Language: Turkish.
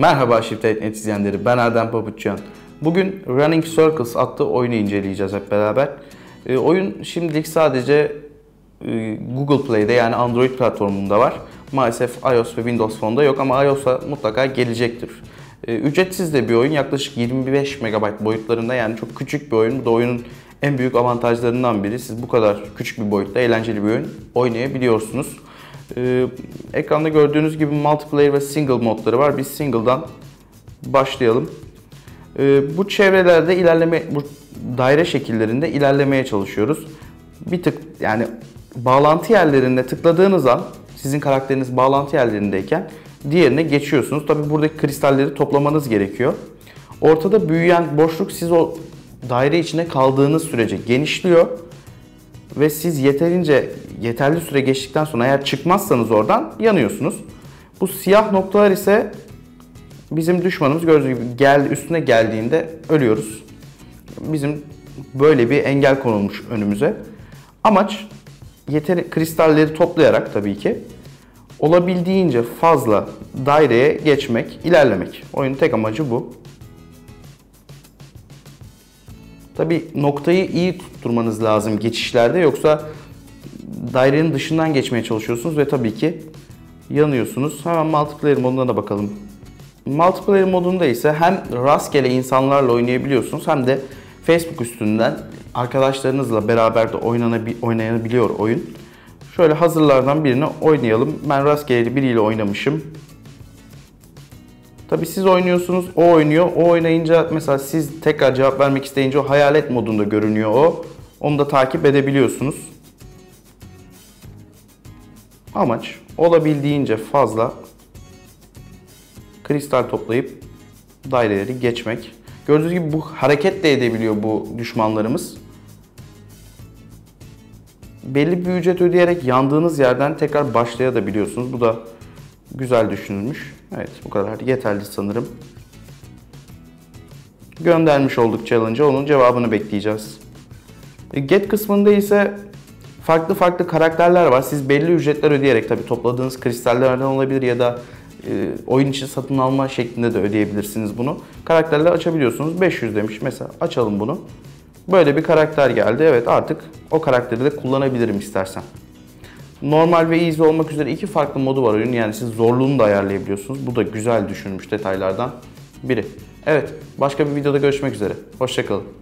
Merhaba Shift.net izleyenleri, ben Erdem Pabuçcan. Bugün Running Circles adlı oyunu inceleyeceğiz hep beraber. E, oyun şimdilik sadece e, Google Play'de yani Android platformunda var. Maalesef iOS ve Windows Phone'da yok ama iOS'a mutlaka gelecektir. E, ücretsiz de bir oyun, yaklaşık 25 MB boyutlarında yani çok küçük bir oyun. Bu da oyunun en büyük avantajlarından biri. Siz bu kadar küçük bir boyutta eğlenceli bir oyun oynayabiliyorsunuz. Ee, ekranda gördüğünüz gibi multiplayer ve single modları var. Biz single'dan başlayalım. Ee, bu çevrelerde ilerleme, bu daire şekillerinde ilerlemeye çalışıyoruz. Bir tık yani bağlantı yerlerinde tıkladığınız an sizin karakteriniz bağlantı yerlerindeyken diğerine geçiyorsunuz. Tabi buradaki kristalleri toplamanız gerekiyor. Ortada büyüyen boşluk siz o daire içine kaldığınız sürece genişliyor ve siz yeterince yeterli süre geçtikten sonra eğer çıkmazsanız oradan yanıyorsunuz. Bu siyah noktalar ise bizim düşmanımız gördüğünüz gibi gel üstüne geldiğinde ölüyoruz. Bizim böyle bir engel konulmuş önümüze. Amaç yeteri kristalleri toplayarak tabii ki olabildiğince fazla daireye geçmek, ilerlemek. Oyunun tek amacı bu. Tabi noktayı iyi tutturmanız lazım geçişlerde yoksa dairenin dışından geçmeye çalışıyorsunuz ve tabii ki yanıyorsunuz. Hemen multiplayer moduna da bakalım. Multiplayer modunda ise hem rastgele insanlarla oynayabiliyorsunuz hem de Facebook üstünden arkadaşlarınızla beraber de oynanabiliyor oyun. Şöyle hazırlardan birini oynayalım. Ben rastgele biriyle oynamışım. Tabi siz oynuyorsunuz, o oynuyor. O oynayınca mesela siz tekrar cevap vermek isteyince o hayalet modunda görünüyor o. Onu da takip edebiliyorsunuz. Amaç olabildiğince fazla kristal toplayıp daireleri geçmek. Gördüğünüz gibi bu hareket de edebiliyor bu düşmanlarımız. Belli bir ücret ödeyerek yandığınız yerden tekrar başlayabiliyorsunuz. Bu da güzel düşünülmüş. Evet bu kadar yeterli sanırım. Göndermiş olduk challenge'a onun cevabını bekleyeceğiz. E, get kısmında ise farklı farklı karakterler var. Siz belli ücretler ödeyerek tabii topladığınız kristallerden olabilir ya da e, oyun için satın alma şeklinde de ödeyebilirsiniz bunu. Karakterler açabiliyorsunuz. 500 demiş mesela açalım bunu. Böyle bir karakter geldi. Evet artık o karakteri de kullanabilirim istersen. Normal ve easy olmak üzere iki farklı modu var oyunun. Yani siz zorluğunu da ayarlayabiliyorsunuz. Bu da güzel düşünmüş detaylardan biri. Evet, başka bir videoda görüşmek üzere. Hoşçakalın.